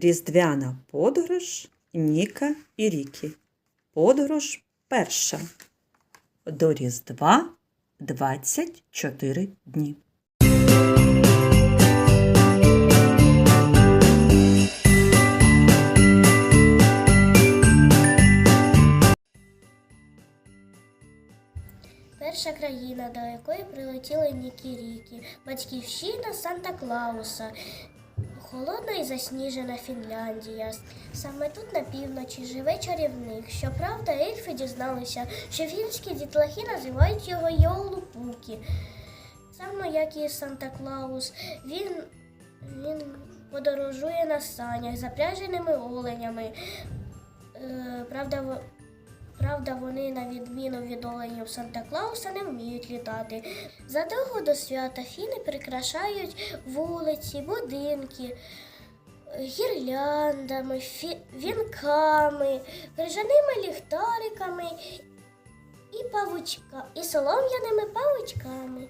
Різдвяна подорож Ніка і Рікі. Подорож перша. До Різдва 24 дні. Перша країна, до якої прилетіли Нікі Рікі, батьківщина Санта Клауса, холодна і засніжена Фінляндія. Саме тут на півночі живе чарівник. Щоправда, ельфи дізналися, що фінські дітлахи називають його Йолупукі. Саме як і Санта Клаус, він, він подорожує на санях, запряженими оленями. Е, правда, Правда, вони, на відміну від оленів Санта Клауса, не вміють літати. Задовго до свята фіни прикрашають вулиці, будинки гірляндами, фі- вінками, крижаними ліхтариками і павучка, і солом'яними павучками.